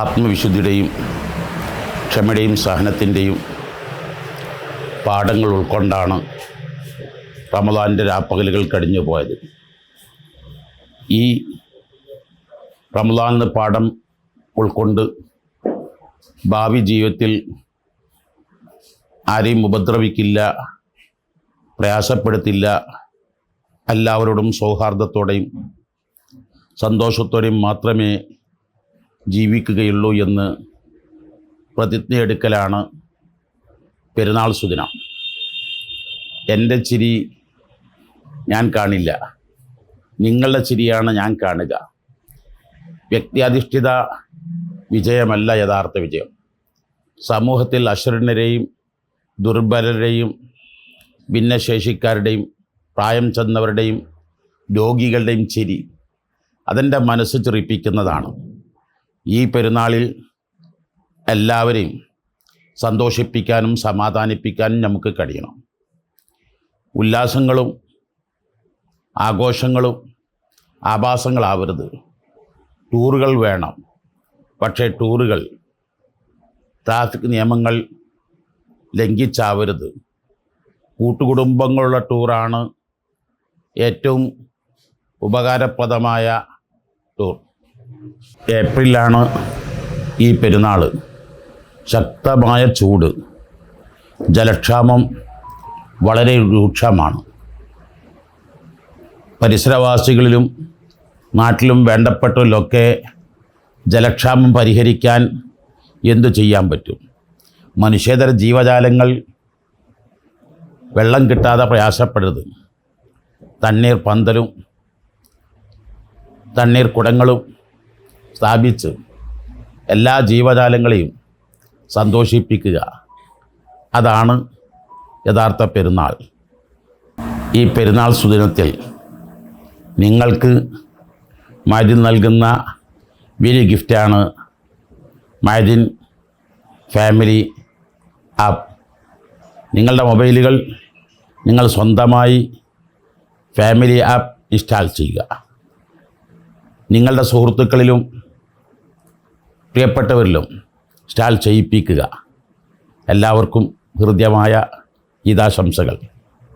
ആത്മവിശുദ്ധിയുടെയും ക്ഷമയുടെയും സഹനത്തിന്റെയും പാഠങ്ങൾ ഉൾക്കൊണ്ടാണ് റമദാന്റെ രാപ്പകലുകൾ കഴിഞ്ഞു പോയത്. ഈ റമദാനിന് പാഠം ഉൾക്കൊണ്ട് ഭാവി ജീവിതത്തിൽ ആരെയും ഉപദ്രവിക്കില്ല പ്രയാസപ്പെടുത്തില്ല എല്ലാവരോടും സൗഹാർദ്ദത്തോടെയും സന്തോഷത്തോടെയും മാത്രമേ ജീവിക്കുകയുള്ളൂ എന്ന് പ്രതിജ്ഞയെടുക്കലാണ് പെരുന്നാൾ സുദിനം. എന്റെ ചിരി ഞാൻ കാണില്ല. നിങ്ങളുടെ ചിരിയാണ് ഞാൻ കാണുക. വ്യക്തിയധിഷ്ഠിത വിജയമല്ല യഥാർത്ഥ വിജയം. സമൂഹത്തിൽ അശ്വരനരെയും ദുർബലരെയും ഭിന്നശേഷിക്കാരുടെയും പ്രായം ചെന്നവരുടെയും രോഗികളുടെയും ചിരി അതെന്റെ മനസ്സ് ചിറിപ്പിക്കുന്നതാണ് ഈ പെരുന്നാളിൽ എല്ലാവരെയും സന്തോഷിപ്പിക്കാനും സമാധാനിപ്പിക്കാനും നമുക്ക് കഴിയണം. ഉല്ലാസങ്ങളും ആഘോഷങ്ങളും ആഭാസങ്ങളാവരുത്. ടൂറുകൾ വേണം. പക്ഷേ ടൂറുകൾ ട്രാഫിക് നിയമങ്ങൾ ലംഘിച്ചാവരുത്. കൂട്ടുകുടുംബങ്ങളുള്ള ടൂറാണ് ഏറ്റവും ഉപകാരപ്രദമായ ടൂർ. ഏപ്രിലാണ് ഈ പെരുന്നാൾ ശക്തമായ ചൂട്. ജലക്ഷാമം വളരെ രൂക്ഷമാണ്. പരിസരവാസികളിലും നാട്ടിലും വേണ്ടപ്പെട്ടവരിലൊക്കെ ജലക്ഷാമം പരിഹരിക്കാൻ എന്തു ചെയ്യാൻ പറ്റും? മനുഷ്യേതര ജീവജാലങ്ങൾ വെള്ളം കിട്ടാതെ പ്രയാസപ്പെടരുത് തണ്ണീർ പന്തലും തണ്ണീർ കുടങ്ങളും സ്ഥാപിച്ച് എല്ലാ ജീവജാലങ്ങളെയും സന്തോഷിപ്പിക്കുക. അതാണ് യഥാർത്ഥ പെരുന്നാൾ. ഈ പെരുന്നാൾ സുദിനത്തിൽ നിങ്ങൾക്ക് മരുന്ന് നൽകുന്ന വലിയ ഗിഫ്റ്റാണ് മരിൻ ഫാമിലി ആപ്പ് നിങ്ങളുടെ മൊബൈലുകൾ നിങ്ങൾ സ്വന്തമായി ഫാമിലി ആപ്പ് ഇൻസ്റ്റാൾ ചെയ്യുക. നിങ്ങളുടെ സുഹൃത്തുക്കളിലും പ്രിയപ്പെട്ടവരിലും സ്റ്റാൾ ചെയ്യിപ്പിക്കുക. എല്ലാവർക്കും ഹൃദ്യമായ ഈദാശംസകൾ.